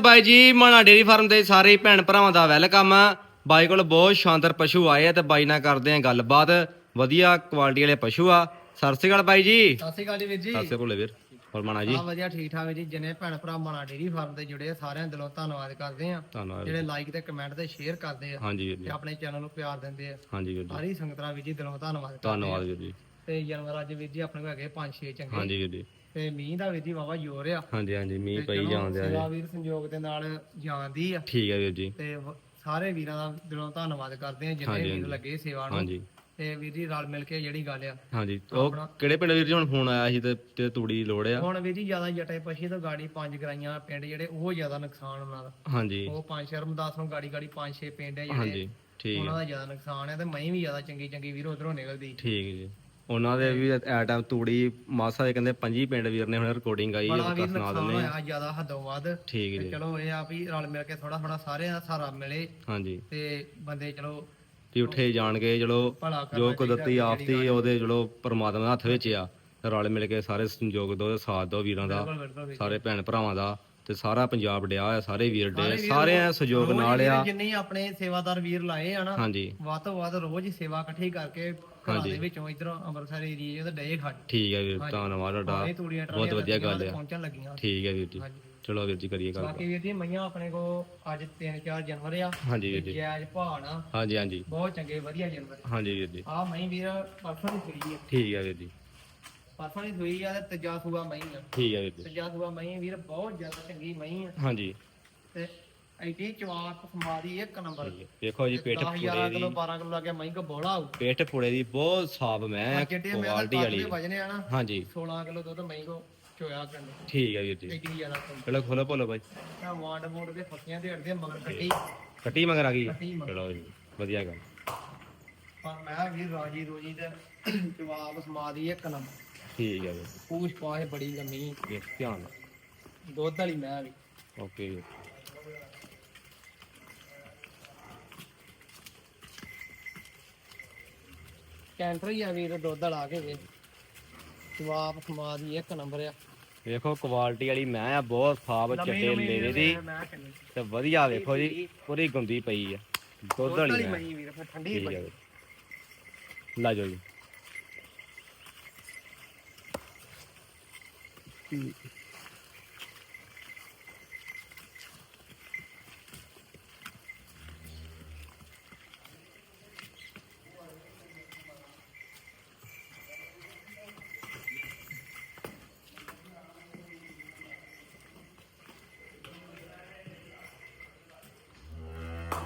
ਬਾਈ ਜੀ। ਮਾਣਾ dairy farm ਦੇ ਸਾਰੇ ਭੈਣ ਭਰਾਵਾਂ ਦਾ ਵੈਲਕਮ। ਬਾਈ ਕੋਲ ਬਹੁਤ ਸ਼ਾਨਦਾਰ ਪਸ਼ੂ ਆਏ ਆ ਤੇ ਬਾਈ ਨਾਲ ਕਰਦੇ ਆ ਗੱਲਬਾਤ। ਵਧੀਆ ਕੁਆਲਿਟੀ ਵਾਲੇ ਪਸ਼ੂ ਆ। ਸਤਿ ਸ਼੍ਰੀ ਅਕਾਲ ਬਾਈ ਜੀ। ਸਤਿ ਸ਼੍ਰੀ ਅਕਾਲ ਜੀ ਵੀਰ ਜੀ। ਸਤਿ ਸ਼੍ਰੀ ਅਕਾਲ ਵੀਰ। ਹੋਰ ਮਾਣਾ ਜੀ। ਆ ਵਧੀਆ ਠੀਕ ਠਾਕ ਜੀ। ਜਿੰਨੇ ਭੈਣ ਭਰਾ ਮਾਣਾ ਡੇਰੀ ਫਾਰਮ ਤੇ ਜੁੜੇ ਸਾਰਿਆਂ ਦਿਲੋਂ ਧੰਨਵਾਦ ਕਰਦੇ ਆ ਜਿਹੜੇ ਲਾਈਕ ਤੇ ਕਮੈਂਟ ਤੇ ਸ਼ੇਅਰ ਕਰਦੇ ਆ ਹਾਂਜੀ ਤੇ ਆਪਣੇ ਚੈਨਲ ਨੂੰ ਪਿਆਰ ਦਿੰਦੇ ਆ। ਹਾਂਜੀ ਵੀਰ ਜੀ। ਸਾਰੀ ਸੰਗਤਾਂ ਵੀਰ ਜੀ ਦਿਲੋਂ ਧੰਨਵਾਦ ਧੰਨਵਾਦ ਵੀਰ ਜੀ। ਤੇ ਜਾਨਵਰ ਅੱਜ ਵੀਰ ਜੀ ਆਪਣੇ ਕੋਲ ਹੈਗੇ 5-6 ਚੰਗੇ। ਹਾਂਜੀ ਵੀਰ ਜੀ। ਤੇ ਮੀਂਹ ਦਾ ਵੀਰ ਜੀ ਵਾਵਾ ਜ਼ੋਰ ਆ। ਹਾਂਜੀ ਹਾਂਜੀ ਮੀਂਹ ਪਈ ਜਾਂਦੇ ਆ ਸੇਵਾ ਵੀਰ ਸੰਯੋਗ ਦੇ ਨਾਲ ਜਾਂਦੀ ਆ। ਠੀਕ ਹੈ ਵੀਰ ਜੀ। ਤੇ ਵ- ਸਾਰੇ ਵੀਰਾਂ ਦਾ ਦਿਲੋਂ ਧੰਨਵਾਦ ਕਰਦੇ ਆ ਜਿੰਨੇ ਹਾਂਜੀ, ਵੀਰ ਹਾਂਜੀ। ਲੱਗੇ ਸੇਵਾ ਨੂੰ। ਹਾਂਜੀ। ਤੇ ਵੀਰ ਜੀ ਰਲ ਮਿਲ ਕੇ ਜਿਹੜੀ ਗੱਲ ਆ ਹਾਂਜੀ। ਉਹ ਕਿਹੜੇ ਪਿੰਡ ਵੀਰ ਜੀ ਹੁਣ ਫੋਨ ਆਇਆ ਸੀ ਤੇ ਤੇ ਤੂੜੀ ਲੋੜ ਆ? ਹੁਣ ਵੀਰ ਜੀ ਜ਼ਿਆਦਾ ਜਟੇ ਪਛੀ ਤੋਂ ਗਾੜੀ ਪੰਜ ਗਰਾਈਆਂ ਪਿੰਡ ਜਿਹੜੇ ਉਹ ਜ਼ਿਆਦਾ ਨੁਕਸਾਨ ਉਹਨਾਂ ਦਾ। ਹਾਂਜੀ। ਉਹ ਪੰਜ ਸ਼ਰਮਦਾਸ ਨੂੰ ਗਾੜੀ ਗਾੜੀ ਪੰਜ ਛੇ ਪਿੰਡ ਆ ਜਿਹੜੇ। ਹਾਂਜੀ ਠੀਕ ਉਹਨਾਂ ਦਾ ਜ਼ਿਆਦਾ ਨੁਕਸਾਨ ਹੈ ਤੇ ਮਹੀਂ ਵੀ ਜ਼ਿਆਦਾ ਚੰਗੀ ਚੰਗੀ ਵੀਰ ਉਧਰੋਂ ਨਿਕਲਦੀ। ਠੀਕ ਜੀ। ਉਹਨਾਂ ਦੇ ਵੀ ਐ ਟਾਈਮ ਤੂੜੀ ਮਾਸਾ ਦੇ ਕਹਿੰਦੇ 25 ਪਿੰਡ ਵੀਰ ਨੇ ਹੁਣ ਰਿਕਾਰਡਿੰਗ ਆਈ ਬੜਾ ਸੁਣਾ ਨੁਕਸਾਨ ਹੋਇਆ ਜ਼ਿਆਦਾ ਹੱਦੋਂ ਵੱਧ ਠੀਕ ਜੀ। ਚਲੋ ਇਹ ਆ ਵੀ ਰਲ ਮਿਲ ਕੇ ਥੋੜਾ ਥੋੜਾ ਸਾਰੇ ਦਾ ਸਹਾਰਾ ਮਿਲੇ। ਹਾਂਜੀ। ਤੇ ਬੰਦੇ ਚਲੋ ਵੀ ਉੱਠੇ ਜਾਣਗੇ ਚਲੋ ਜੋ ਕੁਦਰਤੀ ਆਫਤੀ ਉਹਦੇ ਚਲੋ ਪਰਮਾਤਮਾ ਦੇ ਹੱਥ ਵਿੱਚ ਆ। ਰਲ ਮਿਲ ਕੇ ਸਾਰੇ ਸੰਯੋਗ ਦੋ ਸਾਥ ਦੋ ਵੀਰਾਂ ਦਾ। ਸਾਰੇ ਭੈਣ ਭਰਾਵਾਂ ਦਾ ਤੇ ਸਾਰਾ ਪੰਜਾਬ ਡਿਆ ਆ ਸਾਰੇ ਵੀਰ ਡੇ ਸਾਰੇ ਐ ਸਹਿਯੋਗ ਨਾਲ ਆ। ਜਿੰਨੇ ਆਪਣੇ ਸੇਵਾਦਾਰ ਵੀਰ ਲਾਏ ਆ ਨਾ ਹਾਂਜੀ। ਵੱਧ ਤੋਂ ਵੱਧ ਰੋਜ਼ ਹੀ ਸੇਵਾ ਇਕੱਠੀ ਕਰਕੇ ਘਰਾਂ ਦੇ ਵਿੱਚੋਂ ਇਧਰੋਂ ਅੰਮ੍ਰਿਤਸਰ ਏਰੀਏ ਦੇ ਡਏ ਖੜ ਠੀਕ ਹੈ ਵੀਰ ਧੰਨਵਾਦ ਤੁਹਾਡਾ। ਇਹ ਤੂੜੀਆਂ ਬਹੁਤ ਵਧੀਆ ਗੱਲ ਆ। ਪਹੁੰਚਣ ਲੱਗੀਆਂ। ਠੀਕ ਹੈ ਵੀਰ ਜੀ। ਚਲੋ ਵੀਰ ਜੀ ਕਰੀਏ ਗੱਲ। ਬਾਕੀ ਵੀਰ ਜੀ ਮਈਆਂ ਆਪਣੇ ਕੋ ਅੱਜ 3-4 ਜਨਵਰ ਆ ਹਾਂਜੀ ਵੀਰ ਜੀ। ਜਾਇਜ਼ ਨਾ ਹਾਂਜੀ ਹਾਂਜੀ। ਬਹੁਤ ਚੰਗੇ ਵਧੀਆ ਜਨਵਰ ਹਾਂਜੀ ਵੀਰ ਜੀ। ਆ ਮਈ ਵੀਰ ਪਰਸੋਂ ਦੀ ਸੂਈ ਆ। ਠੀਕ ਹੈ ਵੀਰ ਜੀ। ਪਰਸੋਂ ਦੀ ਸੂਈ ਆ ਤੇ ਤੀਜਾ ਸੂਆ ਮਈ ਆ। ਠੀਕ ਹੈ ਵੀਰ ਜੀ। ਤੀਜਾ ਸੂਆ ਮਈ ਵੀਰ ਬਹੁਤ ਜ਼ਿਆਦਾ ਚੰਗੀ ਮਈ ਆ। ਹਾਂਜੀ। ਤੇ ਐਡੀ ਚਵਾਕ ਸਮਾਦੀ ਇੱਕ ਨੰਬਰ। ਦੇਖੋ ਜੀ ਪੇਟ 10 11 ਕਿਲੋ 12 ਕਿਲੋ ਲੱਗੇ ਮਈ ਕੋ ਬੋਲਾ ਆਊ ਪੇਟ ਪੁੜੇ ਦੀ ਬਹੁਤ ਸਾਫ਼ ਮੈਂ ਕੁਆਲਿਟੀ ਵਾਲੀ ਦੇ ਵਜਨੇ ਆ ਨਾ ਹਾਂਜੀ। 16 ਕਿਲੋ ਦੁੱਧ ਕੋ ਚੋਇਆ ਕਰਨ ਠੀਕ ਹੈ ਵੀਰ ਜੀ। ਐਡੀ ਜ਼ਿਆਦਾ ਚਲੋ ਖੋਲੋ ਭੋਲੋ ਬਾਈ। ਆ ਵਾਂਡ ਮੋੜ ਦੇ ਫੱਕੀਆਂ ਦੇ ਅੜਦੇ ਮਗਰ ਕੱਟੀ। ਕੱਟੀ ਮਗਰ ਆ ਗਈ। ਚਲੋ ਜੀ ਵਧੀਆ ਗੱਲ। ਪਰ ਮੈਂ ਵੀ ਰਾਜੀ ਰੋਜੀ ਤੇ ਜਵਾਬ ਸਮਾਦੀ ਇੱਕ ਨੰਬਰ। ਠੀਕ ਹੈ ਵੀਰ ਪੂਛ ਪਾਏ ਬੜੀ ਲੰਮੀ। ਧਿਆਨ ਦੁੱਧ ਵਾਲੀ ਮੈਂ ਵੀ। ਓਕੇ ਕੈਂਟਰ ਹੀ ਆ ਵੀਰ ਦੁੱਧ ਵਾਲਾ ਕੇ ਵੇ ਜਵਾਬ ਸਮਾਦੀ ਇੱਕ ਨੰਬਰ ਆ। ਵੇਖੋ ਕੁਆਲਿਟੀ ਵਾਲੀ ਮੈਂ ਆ ਬਹੁਤ ਸਾਫ਼ ਚੱਟੇ ਲੇਵੇ ਦੀ ਮੈਂ ਕਹਿੰਦੀ। ਤੇ ਵਧੀਆ ਵੇਖੋ ਜੀ ਪੂਰੀ ਗੁੰਦੀ ਪਈ ਆ। ਦੁੱਧ ਵਾਲੀ ਮੈਂ ਵੀਰ ਫਿਰ ਠੰਡੀ ਠੀਕ ਬੜੀ ਹੈ ਵੀਰ ਲਾ ਜਾਓ ਜੀ।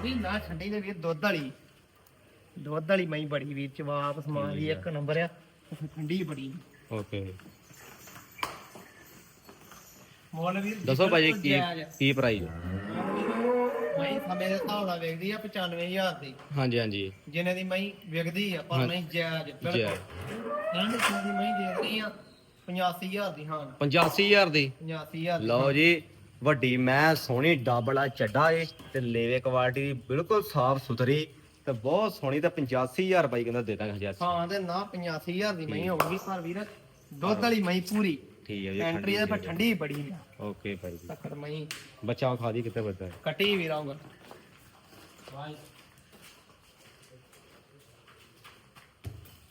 ਵੀ ਨਾ ਠੰਡੀ ਦੇ ਵੀਰ ਦੁੱਧ ਵਾਲੀ। ਦੁੱਧ ਵਾਲੀ ਮਈ ਬੜੀ ਵੀਰ ਜਵਾਬ ਸਮਾਦੀ ਇੱਕ ਨੰਬਰ ਆ। ਠੰਡੀ ਬੜੀ। ਓਕੇ। ਮੁੱਲ ਵੀਰ ਦੱਸੋ ਭਾਜੀ ਕੀ। ਕੀ ਪ੍ਰਾਈਸ ਮਈ ਸਮੇਂ ਦੇ ਹਿਸਾਬ ਨਾਲ ਵੇਚਦੀ ਆ 95000 ਦੀ। ਹਾਂਜੀ ਹਾਂਜੀ। ਜਿੰਨੇ ਦੀ ਮਈ ਵਿਕਦੀ ਆ ਪਰ ਨਹੀਂ ਜਾਇਜ਼ ਬਿਲਕੁਲ। ਇਹਨਾਂ ਦੀ ਮਈ ਦੇ ਰਹੀ ਆ 85000 ਦੀ ਹਾਂ। 85000 ਦੀ? 85000 ਦੀ। ਲਓ ਜੀ। ਵੱਡੀ ਮੈਂ ਸੋਹਣੀ ਡਬਲ ਆ ਚੱਡਾ ਏ ਤੇ ਲੇਵੇ ਕੁਆਲਿਟੀ ਦੀ ਬਿਲਕੁਲ ਸਾਫ਼ ਸੁਥਰੀ ਤੇ ਬਹੁਤ ਸੋਹਣੀ ਤੇ 85000 ਬਾਈ ਕਹਿੰਦਾ ਦੇ ਦਾਂਗੇ ਹਜ਼ਾਰ ਹਾਂ ਤੇ ਨਾ 85000 ਦੀ ਮਈ ਹੋਊਗੀ ਪਰ ਵੀਰ। ਦੁੱਧ ਵਾਲੀ ਮਈ ਪੂਰੀ। ਠੀਕ ਹੈ ਜੀ ਐਂਟਰੀ ਦੇ ਪਰ ਠੰਡੀ ਬੜੀ ਆ। ਓਕੇ ਭਾਈ ਜੀ। ਤੱਕੜ ਮਈ ਬੱਚਾ ਖਾ ਦੀ ਕਿਤੇ ਬੱਚਾ ਕੱਟੀ ਵੀ ਰਹੂਗਾ ਵਾਹ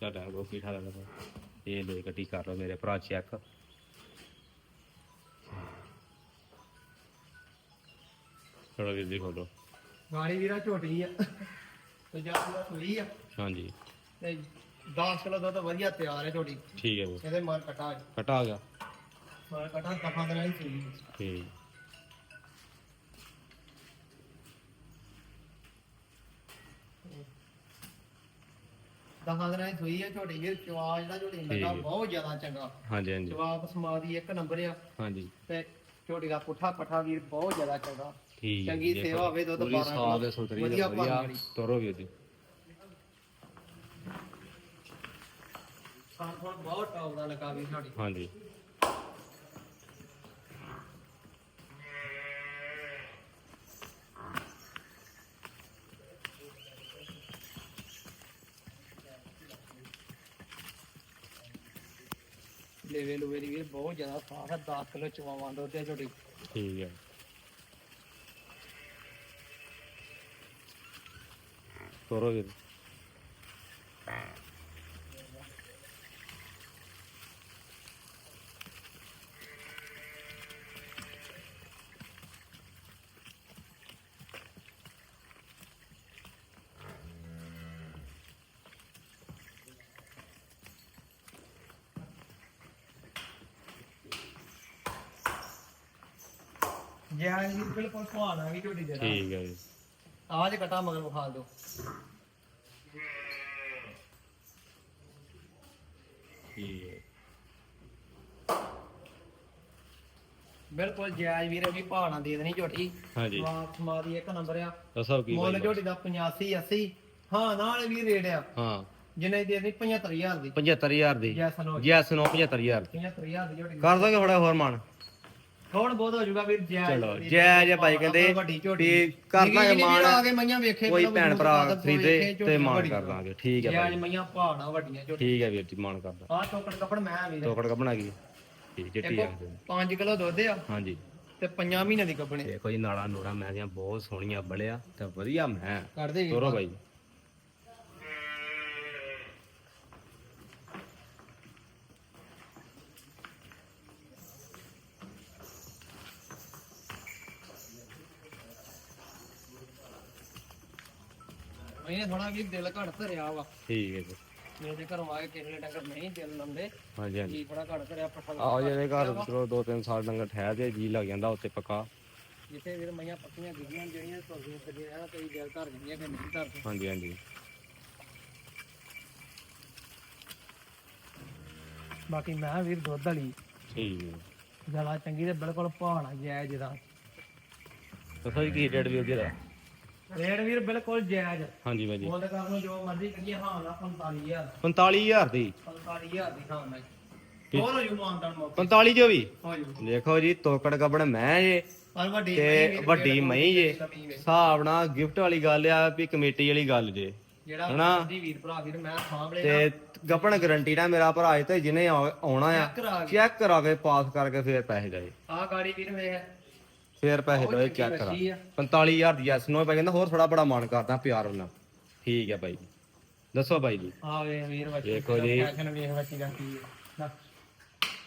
ਚੱਲ ਉਹ ਕੀ ਖਾ ਲੈਂਦਾ। ਇਹ ਲੈ ਗੱਡੀ ਕਰ ਲਓ ਮੇਰੇ ਭਰਾ ਚੈੱਕ। ਚਲੋ ਵੀਰ ਜੀ ਖੋਲੋ ਗਾੜੀ ਵੀਰਾ ਝੋਟੀ ਆ। ਤੇ ਜਾ ਪੂਰਾ ਸੂਈ ਆ। ਹਾਂਜੀ। ਤੇ 10 ਕਿਲੋ ਦੁੱਧ ਵਧੀਆ ਤਿਆਰ ਹੈ ਝੋਟੀ। ਠੀਕ ਹੈ ਜੀ। ਇਹਦੇ ਮਾਰ ਕਟਾ ਕਟਾ ਆ ਗਿਆ। ਮਾਰ ਕਟਾ ਕਫਾ ਦੇ ਨਾਲ ਸੂਈ। ਠੀਕ। ਦਿਨਾਂ ਦੀ ਸੂਈ ਆ ਝੋਟੀ ਚਵਾ ਜਿਹੜਾ ਝੋਟੀ ਲੱਗਾ ਠੀਕ ਹੈ। ਬਹੁਤ ਜ਼ਿਆਦਾ ਚੰਗਾ। ਹਾਂਜੀ ਹਾਂਜੀ। ਜਵਾਬ ਸਮਾਦੀ ਇੱਕ ਨੰਬਰ ਆ। ਹਾਂਜੀ। ਤੇ ਝੋਟੀ ਦਾ ਪੁੱਠਾ ਪੱਠਾ ਵੀਰ ਬਹੁਤ ਜ਼ਿਆਦਾ ਚੰਗਾ। ਠੀਕ ਚੰਗੀ ਸੇਵਾ ਹੋਵੇ ਦੁੱਧ ਪੂਰੀ 12 ਸਾਫ਼ ਕਿਲੋ। ਤੇ ਸੁਥਰੀ ਵਧੀਆ ਵਾਲੀ। ਤੋਰੋ ਵੀਰ ਜੀ ਸਾਨੂੰ ਬਹੁਤ ਟੌਪ ਦਾ ਲੱਗਾ ਵੀਰ ਸਾਡੀ ਹਾਂਜੀ ਲੇਵੇ ਲੂਵੇ ਦੀ ਵੀਰ ਬਹੁਤ ਜ਼ਿਆਦਾ ਸਾਫ਼ ਹੈ 10 ਕਿਲੋ ਚਵਾਵਾਂ ਦੁੱਧ ਹੈ ਝੋਟੀ ਠੀਕ ਹੈ ਤੋਰੋ ਵੀਰ ਜੈ ਜੀ ਬਿਲਕੁਲ ਭਾਣਾ ਵੀ ਝੋਟੀ ਦੇ ਨਾਲ ਠੀਕ ਹੈ ਜੀ ਆਜ ਕਟਾ ਮਗਰ ਵਿਖਾ ਦਿਓ। ਬਿਲਕੁਲ ਜਾਇਜ਼ ਵੀਰੇ ਵੀ ਭਾਣਾ ਦੇ ਦੇਣੀ ਝੋਟੀ। ਹਾਂਜੀ। ਮਾਰੀ ਇੱਕ ਨੰਬਰ ਆ। ਦੱਸੋ ਕੀ ਮੁੱਲ ਝੋਟੀ ਦਾ 85 80 ਹਾਂ ਨਾਲ ਵੀ ਰੇਟ ਆ। ਹਾਂ। ਜਿੰਨੇ ਦੀ ਦੇਣੀ 75000 ਦੀ। 75000 ਦੀ। ਜੈਸਨ ਹੋ ਜੈਸ ਨੋ 75000 75000 ਦੀ। ਝੋਟੀ। ਕਰ ਦੋਗੇ ਥੋੜਾ ਹੋਰ ਮਾਨ ਥੋੜ ਬਹੁਤ ਹੋ ਜਾਊਗਾ ਵੀਰ ਜਾਇਜ਼ ਚਲੋ ਜੈ ਜੈ ਭਾਈ ਕਹਿੰਦੇ ਵੱਡੀ ਝੋਟੀ। ਵੀ ਕਰ ਦਾਂਗੇ ਜਿਹੀ ਮਾਣ ਵੀਰ ਆ ਕੇ ਮਈਆਂ ਵੇਖੇ ਕੋਈ ਭੈਣ ਭਰਾ ਖਰੀਦੇ ਤੇ ਮਾਣ ਕਰ ਦਾਂਗੇ ਠੀਕ ਹੈ ਭਾਈ। ਮਈਆਂ ਭਾਣਾ ਵੱਡੀਆਂ ਝੋਟੀ ਠੀਕ ਹੈ ਵੀਰ ਜੀ ਮਾਣ ਕਰਦਾ। ਆ ਟੋਕੜ ਕੱਪੜ ਮੈਂ ਵੀਰ। ਤੋਕੜ ਕੱਪਣਾ ਕੀ ਠੀਕ ਚਿੱਟੀ ਆ। 5 ਕਿਲੋ ਦੁੱਧ ਆ। ਹਾਂਜੀ। ਤੇ 5 ਮਹੀਨੇ ਦੀ ਕੱਪਣੇ ਦੇਖੋ ਜੀ ਨਾਲਾ ਨੂੜਾ ਮੈਂ ਦੀਆਂ ਬਹੁਤ ਸੋਹਣੀਆਂ ਬੜਿਆ ਤੇ ਵਧੀਆ ਮੈਂ। ਵੀਰ ਤੋਰੋ ਬਾਈ ਇਹਨੇ ਥੋੜਾ ਵੀ ਦਿਲ ਘੜ ਧਰਿਆ ਵਾ। ਠੀਕ ਹੈ ਜੀ। ਮੇਰੇ ਘਰੋਂ ਆ ਕੇ ਕਿਸੇ ਨੇ ਡੰਗਰ ਨਹੀਂ ਦਿਲ ਲੰਦੇ ਹਾਂਜੀ ਹਾਂਜੀ। ਜੀ ਥੋੜਾ ਘੜ ਧਰਿਆ ਪੱਠਾ ਆਓ ਜਿਹੜੇ ਘਰ ਚਲੋ ਦੋ ਤਿੰਨ ਸਾਲ ਡੰਗਰ ਠਹਿਰ ਤੇ ਜੀ ਲੱਗ ਜਾਂਦਾ ਉੱਤੇ ਪੱਕਾ। ਜਿੱਥੇ ਵੀਰ ਮਈਆਂ ਪੱਕੀਆਂ ਗਿੱਗੀਆਂ ਜਿਹੜੀਆਂ ਤੁਰਦੀਆਂ ਫਿਰਦੀਆਂ ਆ ਕਈ ਦਿਲ ਧਰ ਜਾਂਦੀਆਂ ਕਿ ਨਹੀਂ ਧਰਦੇ। ਹਾਂਜੀ ਹਾਂਜੀ। ਬਾਕੀ ਮੈਂ ਵੀਰ ਦੁੱਧ ਵਾਲੀ ਠੀਕ ਹੈ। ਜ਼ਿਆਦਾ ਚੰਗੀ ਤੇ ਬਿਲਕੁਲ ਭਾਣਾ ਜਾਇਜ਼ ਦਾ ਦੱਸੋ ਜੀ ਕੀ ਰੇਟ ਵੀ ਉਹਦੀ ਦਾ? ਰੇਟ ਵੀਰ ਬਿਲਕੁਲ ਜਾਇਜ਼। ਹਾਂਜੀ ਬਾਈ ਜੀ। ਮੁੱਲ ਕਰਨ ਨੂੰ ਜੋ ਮਰਜ਼ੀ ਕਰੀਏ ਹਾਂ ਨਾ 45000 45000 ਦੀ? 45000 ਦੀ ਹਾਂ ਨਾ ਹੋਰ ਹੋ ਜੂ ਮਾਨਦਾਨ ਮੌਕੇ। 45 ਜੋ ਵੀ? ਹੋ ਜੂ। ਦੇਖੋ ਜੀ ਤੋਕੜ ਕੱਪੜ ਮੈਂ ਜੇ ਪਰ ਵੱਡੀ ਤੇ ਵੱਡੀ ਮਹੀਂ ਜੇ। ਹਿਸਾਬ ਨਾਲ ਗਿਫਟ ਵਾਲੀ ਗੱਲ ਆ ਵੀ ਕਮੇਟੀ ਵਾਲੀ ਗੱਲ ਜੇ। ਵੀਰ ਭਰਾ ਵੀਰ ਮੈਂ ਸਾਂਭਲੇ ਤੇ ਗੱਪਣ ਗਰੰਟੀ ਨਾਲ ਮੇਰਾ ਭਰਾ ਤੇ ਜਿਹਨੇ ਆਉਣਾ ਆ ਕਰਾ ਚੈੱਕ ਕਰਾ ਕੇ ਪਾਸ ਕਰਕੇ ਫੇਰ ਪੈਸੇ ਦੇ। ਆ ਗਾੜੀ ਵੀਰ ਵੇ ਫੇਰ ਪੈਸੇ ਚੰਗੀ ਚੈੱਕ ਕਰਾ ਵੱਛੀ ਆ। 45000 ਦੀ ਐਸ ਨੋ ਪੈ ਕਹਿੰਦਾ ਹੋਰ ਥੋੜਾ ਬੜਾ ਮਾਨ ਕਰਦਾ ਪਿਆਰ ਉਹਨਾਂ ਠੀਕ ਹੈ ਬਾਈ ਜੀ। ਦੱਸੋ ਬਾਈ ਜੀ। ਆ ਵੇ ਵੀਰ ਵੱਛੀ ਦੇਖੋ ਜੀ। ਵੇਖ ਵੱਛੀ ਦਾ ਕੀ ਹੈ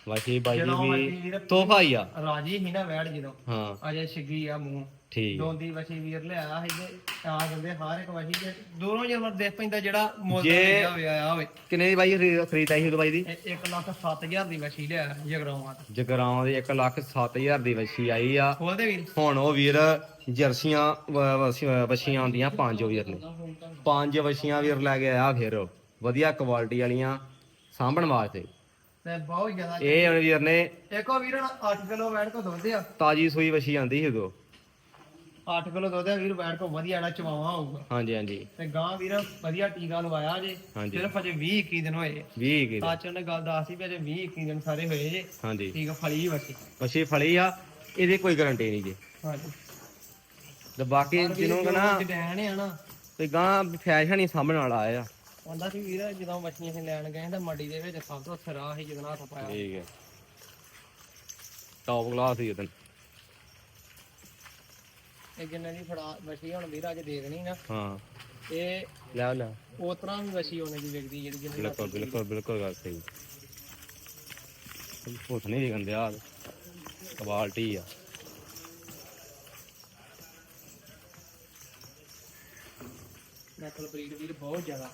ਵਾਸ਼ੀ ਬਾਈ ਜੀ ਵੀ ਤੋਹਫਾ ਹੀ ਆ। ਰਾਜੀ ਹੀ ਨਾ ਵੈੜ ਜਦੋਂ। ਹਾਂ। ਅਜੇ ਛਿੱਗੀ ਆ ਮੂੰਹ। ਠੀਕ। ਦੋਂਦੀ ਵਛੀ ਵੀਰ ਲਿਆਇਆ ਸੀ ਤੇ ਆ ਜਾਂਦੇ ਹਰ ਇੱਕ ਵਛੀ ਤੇ ਦੂਰੋਂ ਜਦੋਂ ਦੇਖ ਪੈਂਦਾ ਜਿਹੜਾ ਮੁੱਲ ਦਾ ਜੇ- ਹੋਇਆ ਆ ਹੋਵੇ ਕਿੰਨੇ ਦੀ ਬਾਈ ਖਰੀਦ ਖਰੀਦਾਈ ਸੀ ਬਾਈ ਦੀ? ਇਹ 1 ਲੱਖ 7000 ਦੀ ਵਛੀ ਲਿਆ ਜਗਰਾਵਾਂ ਤੋਂ ਜਗਰਾਉਂ ਦੀ 1 ਲੱਖ 7000 ਦੀ ਵਸ਼ੀ ਆਈ ਆ। ਖੋਲਦੇ ਵੀਰ। ਹੁਣ ਉਹ ਵੀਰ ਜਰਸੀਆਂ ਵ- ਵਛੀ- ਵਛੀਆਂ ਆਉਂਦੀਆਂ ਪੰਜ ਉਹ ਵੀਰ ਨੇ। ਪੰਜ ਵਛੀਆਂ ਵੀਰ ਲੈ ਕੇ ਆਇਆ ਫਿਰ। ਉਹ। ਵਧੀਆ ਕੁਆਲਿਟੀ ਵਾਲੀਆਂ ਸਾਂਭਣ ਵਾਸਤੇ। ਤੇ ਬਹੁਤ ਜ਼ਿਆਦਾ ਇਹ ਹੁਣ ਵੀਰ ਨੇ ਇੱਕੋ ਵੀਰ 8 ਕਿਲੋ ਵੈੜ ਕੋ ਦੁੱਧ ਆ। ਤਾਜੀ ਸੂਈ ਵਛੀ ਆਂਦੀ ਸੀ ਉਦੋਂ। 8 ਕਿਲੋ ਦੁੱਧ ਆ ਵੀਰ ਵੈੜ ਕੋ ਵਧੀਆ ਜਿਹੜਾ ਚਵਾਵਾ ਹੋਊਗਾ। ਹਾਂਜੀ ਹਾਂਜੀ। ਤੇ ਗਾਂ ਵੀਰ ਵਧੀਆ ਟੀਕਾ ਲਵਾਇਆ ਜੇ। ਹਾਂਜੀ। ਸਿਰਫ ਅਜੇ 20 21 ਦਿਨ ਹੋਏ 20 ਕੀ ਸਾਚ ਨੇ ਗੱਲ ਦੱਸੀ ਵੀ ਅਜੇ 20 21 ਦਿਨ ਸਾਰੇ ਹੋਏ ਜੇ। ਹਾਂਜੀ। ਠੀਕ ਆ ਫਲੀ ਵਛੀ ਵਛੀ ਫਲੀ ਆ ਇਹਦੀ ਕੋਈ ਗਾਰੰਟੀ ਨਹੀਂ ਜੀ। ਹਾਂਜੀ। ਤੇ ਬਾਕੀ ਜਿਹਨੂੰ ਕਹਣਾ ਡੈਣ ਆ ਨਾ। ਤੇ ਗਾਂ ਫੈਸ਼ਨ ਹੀ ਸਾਂਭਣ ਵਾਲਾ ਆ ਕਹਿੰਦਾ ਸੀ ਵੀਰ ਜਦੋਂ ਮੱਛੀਆਂ ਅਸੀਂ ਲੈਣ ਗਏ ਤਾਂ ਮੰਡੀ ਦੇ ਵਿੱਚ ਸਭ ਤੋਂ ਸਰਾ ਸੀ ਜਦੋਂ ਹੱਥ ਪਾਇਆ। ਠੀਕ ਹੈ। ਟੌਪ ਕਲਾਸ ਹੀ ਉਦੋਂ ਇਹ ਜਿੰਨੇ ਦੀ ਫੜਾ ਮੱਛੀ ਹੁਣ ਵੀਰ ਅੱਜ ਦੇ ਦੇਣੀ ਨਾ ਹਾਂ। ਇਹ ਲੈ ਲੈ ਉਸ ਤਰ੍ਹਾਂ ਵੀ ਮੱਛੀ ਉਹਨੇ ਦੀ ਵਿਕਦੀ ਜਿਹੜੀ ਜਿੰਨੇ ਬਿਲਕੁਲ ਬਿਲਕੁਲ ਬਿਲਕੁਲ ਗੱਲ ਸਹੀ। ਭੁੱਤ ਨਹੀਂ ਵਿਕਣ ਆ ਕੁਆਲਿਟੀ ਆ। ਨਸਲ ਬਰੀਡ ਵੀਰ ਬਹੁਤ ਜ਼ਿਆਦਾ।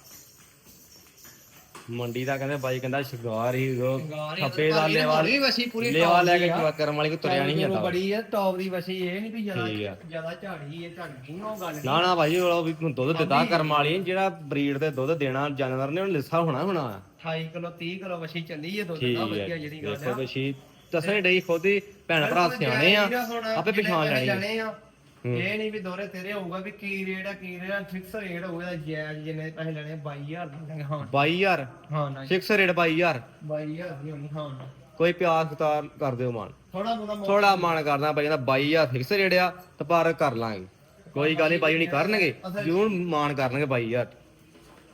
ਮੰਡੀ ਦਾ ਕਹਿੰਦੇ ਬਾਈ ਕਹਿੰਦਾ ਸ਼ਿੰਗਾਰ ਹੀ ਉਹ ਹੀ ਖੱਪੇ ਦਾ ਲੇਵਾ ਵਸੀ ਪੂਰੀ ਲੇਵਾ ਲੈ ਕੇ ਕਰਮ ਵਾਲੀ ਕੋ ਤੁਰਿਆ ਨਹੀਂ ਜਦੋਂ ਬੜੀ ਹੈ ਟੌਪ ਦੀ ਵਸੀ ਇਹ ਨਹੀਂ ਵੀ ਜ਼ਿਆਦਾ। ਜ਼ਿਆਦਾ ਝਾੜੀ ਹੈ ਝਾੜੀ ਨਹੀਂ ਉਹ ਗੱਲ ਨੀ। ਨਾ ਭਾਈ ਉਹ ਵੀ ਦੁੱਧ ਦਿੱਤਾ ਕਰਮ ਵਾਲੀ ਜਿਹੜਾ ਬਰੀਡ ਤੇ ਦੁੱਧ ਦੇਣਾ ਜਾਨਵਰ ਨੇ ਉਹ ਲਿੱਸਾ ਹੋਣਾ ਹੋਣਾ 28 ਕਿਲੋ 30 ਕਿਲੋ ਵਸੀ ਚੱਲੀ ਹੈ ਦੁੱਧ ਦਾ ਹੈ ਵਧੀਆ ਜਿਹੜੀ ਗੱਲ ਆ ਬਸ਼ੀ ਦੱਸਣੇ ਡਈ ਖੁਦ ਹੀ ਭੈਣ ਭਰਾ ਸਿਆਣੇ ਆ ਆਪੇ ਪਛਾਣ ਲੈਣੀ ਆ। ਇਹ ਨਹੀਂ ਵੀ ਦੋਰੇ ਤੇਰੇ ਹੋਊਗਾ ਵੀ ਕੀ ਰੇਟ ਆ ਕੀ ਰੇਟ ਆ ਫਿਕਸ ਰੇਟ ਹੋਊਗਾ ਜਾਇਜ਼ ਜਿੰਨੇ ਪੈਸੇ ਲੈਣੇ 22000 ਦੇ ਦਾਂਗੇ ਹਾਂ। 22000 ਹਾਂ ਨਾ ਫਿਕਸ ਰੇਟ 22000 22000 ਦੀ ਹੋਣੀ ਹਾਂ ਨਾ। ਕੋਈ ਪਿਆਸ ਖਤਾਰ ਕਰ ਦਿਓ ਮਾਨ। ਥੋੜਾ ਬਹੁਤਾ ਥੋੜਾ ਮਾਨ ਕਰਨਾ ਬਾਈ ਕਹਿੰਦਾ 22000 ਫਿਕਸ ਰੇਟ ਆ ਤੇ ਪਰ ਕਰ ਲਾਂਗੇ। ਕੋਈ ਗੱਲ ਨਹੀਂ ਬਾਈ ਨਹੀਂ ਕਰਨਗੇ। ਜ਼ਰੂਰ ਮਾਨ ਕਰਨਗੇ 22000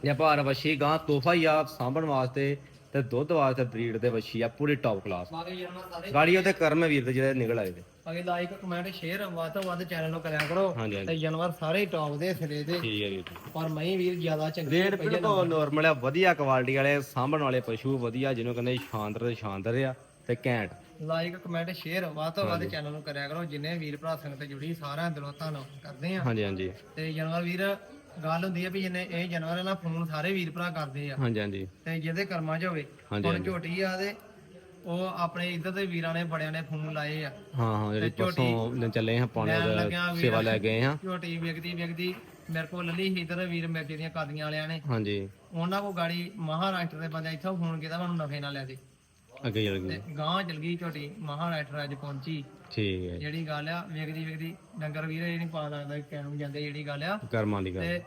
ਜੇ ਭਾਰ ਵਸ਼ੀ ਗਾਂ ਤੋਹਫਾ ਹੀ ਆ ਸਾਂਭਣ ਵਾਸਤੇ ਤੇ ਦੁੱਧ ਵਾਸਤੇ ਬਰੀਡ ਦੇ ਵੱਛੀ ਆ ਪੂਰੀ ਟੌਪ ਕਲਾਸ ਬਾਕੀ ਜਾਨਵਰ ਸਾਰੇ ਗਾੜੀ ਉਹਦੇ ਕਰਮ ਵੀਰ ਦੇ ਜਿਹੜੇ ਨਿਕਲ ਆਏ ਤੇ ਬਾਕੀ ਲਾਈਕ ਕਮੈਂਟ ਸ਼ੇਅਰ ਵੱਧ ਤੋਂ ਵੱਧ ਚੈਨਲ ਨੂੰ ਕਰਿਆ ਕਰੋ। ਹਾਂਜੀ ਹਾਂਜੀ। ਤੇ ਜਾਨਵਰ ਸਾਰੇ ਟੌਪ ਦੇ ਸਿਰੇ ਦੇ। ਠੀਕ ਹੈ ਵੀਰ ਪਰ ਮਈ ਵੀਰ ਜ਼ਿਆਦਾ ਚੰਗੇ ਰੇਟ ਬਿਲਕੁਲ ਨਾਰਮਲ ਆ ਵਧੀਆ ਕੁਆਲਿਟੀ ਵਾਲੇ ਸਾਂਭਣ ਵਾਲੇ ਪਸ਼ੂ ਵਧੀਆ ਜਿਹਨੂੰ ਕਹਿੰਦੇ ਸ਼ਾਨਦਾਰ ਤੇ ਸ਼ਾਨਦਾਰ ਆ ਤੇ ਘੈਂਟ। ਲਾਈਕ ਕਮੈਂਟ ਸ਼ੇਅਰ ਵੱਧ ਤੋਂ ਵੱਧ ਚੈਨਲ ਨੂੰ ਕਰਿਆ ਕਰੋ। ਜਿੰਨੇ ਵੀਰ ਭਰਾ ਸੰਗਤ ਜੁੜੀ ਸਾਰਿਆਂ ਦਿਲੋਂ ਧੰਨਵਾਦ ਕਰਦੇ ਆ ਹਾਂਜੀ ਹਾਂਜੀ। ਤੇ ਜਾਨਵਰ ਵੀਰ ਗੱਲ ਹੁੰਦੀ ਹੈ ਵੀ ਜਿੰਨੇ ਇਹ ਜਾਨਵਰ ਹੈ ਨਾ ਫੋਨ ਸਾਰੇ ਵੀਰ ਭਰਾ ਕਰਦੇ ਆ। ਹਾਂਜੀ ਹਾਂਜੀ। ਤੇ ਜਿਹਦੇ ਕਰਮਾਂ 'ਚ ਹੋਵੇ ਹਾਂਜੀ ਹੁਣ ਝੋਟੀ ਆ ਤੇ ਉਹ ਆਪਣੇ ਇੱਧਰ ਦੇ ਵੀਰਾਂ ਨੇ ਬੜਿਆਂ ਨੇ ਫੋਨ ਲਾਏ ਆ। ਹਾਂ ਹਾਂ ਜਿਹੜੀ ਪਰਸੋਂ ਦਿਨ ਚੱਲੇ ਹਾਂ ਪਾਣੀ ਲੈਣ ਦਾ ਵੀਰ। ਸੇਵਾ ਲੈ ਗਏ ਹਾਂ। ਝੋਟੀ ਵਿਕਦੀ ਵਿਕਦੀ ਮੇਰੇ ਕੋਲ ਲੱਲੀ ਸੀ ਇੱਧਰ ਵੀਰ ਮਿਰਜੇ ਦੀਆਂ ਕਾਦੀਆਂ ਵਾਲਿਆਂ ਨੇ। ਹਾਂਜੀ। ਉਹਨਾਂ ਕੋ ਗਾੜੀ ਮਹਾਰਾਸ਼ਟਰ ਦੇ ਬੰਦੇ ਇੱਥੋਂ ਫੋਨ ਕੀਤਾ ਮੈਨੂੰ ਨਫੇ ਨਾਲ ਲੈ ਦੇ ਅੱਗੇ ਚੱਲ ਗਏ ਗਾਂ ਚਲ ਗਈ ਝੋਟੀ ਮਹਾਰਾਸ਼ਟਰ ਅੱਜ ਪਹੁੰਚੀ। ਠੀਕ ਹੈ। ਜਿਹੜੀ ਗੱਲ ਆ ਵੇਖਦੀ ਵੇਖਦੀ ਡੰਗਰ ਵੀਰ ਇਹ ਨਹੀਂ ਪਾ ਲੱਗਦਾ ਕਹਿਣ ਜਾਂਦੇ ਜਿਹੜੀ ਗੱਲ ਆ। ਕਰਮਾਂ ਦੀ ਗੱਲ। ਤੇ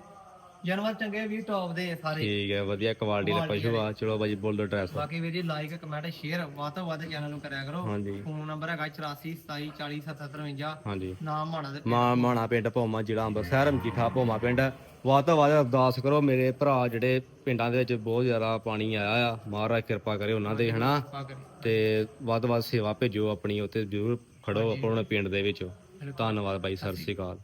ਜਾਨਵਰ ਚੰਗੇ ਵੀ ਟੌਪ ਦੇ ਸਾਰੇ। ਠੀਕ ਹੈ ਵਧੀਆ ਕੁਆਲਿਟੀ ਦਾ ਪਸ਼ੂ ਆ। ਚਲੋ ਬਾਜੀ ਬੋਲ ਦੋ ਐਡਰੈਸ ਬਾਕੀ ਵੀਰ ਜੀ ਲਾਈਕ ਕਮੈਂਟ ਸ਼ੇਅਰ ਵੱਧ ਤੋਂ ਵੱਧ ਚੈਨਲ ਨੂੰ ਕਰਿਆ ਕਰੋ। ਹਾਂਜੀ। ਫੋਨ ਨੰਬਰ ਹੈਗਾ 84 27 40 77 ਹਾਂਜੀ। ਨਾਮ ਮਾਣਾ ਦੇ ਮਾਣਾ ਪਿੰਡ ਭੋਮਾ ਜ਼ਿਲ੍ਹਾ ਅੰਮ੍ਰਿਤਸਰ ਮਜੀਠਾ ਭੋਮਾ ਪਿੰਡ। ਵੱਧ ਤੋਂ ਵੱਧ ਅਰਦਾਸ ਕਰੋ ਮੇਰੇ ਭਰਾ ਜਿਹੜੇ ਪਿੰਡਾਂ ਦੇ ਵਿੱਚ ਬਹੁਤ ਜ਼ਿਆਦਾ ਪਾਣੀ ਆਇਆ ਆ ਮਹਾਰਾਜ ਕਿਰਪਾ ਕਰੇ ਉਹਨਾਂ ਦੇ ਹਨਾ? ਤੇ ਵੱਧ ਤੋਂ ਵੱਧ ਸੇਵਾ ਭੇਜੋ ਆਪਣੀ ਉੱਤੇ ਜ਼ਰੂਰ ਖੜੋ ਆਪਣੇ ਪਿੰਡ ਦੇ ਵਿੱਚ। ਧੰਨਵਾਦ ਬਾਈ ਸਤਿ ਸ੍ਰੀ ਅਕਾਲ।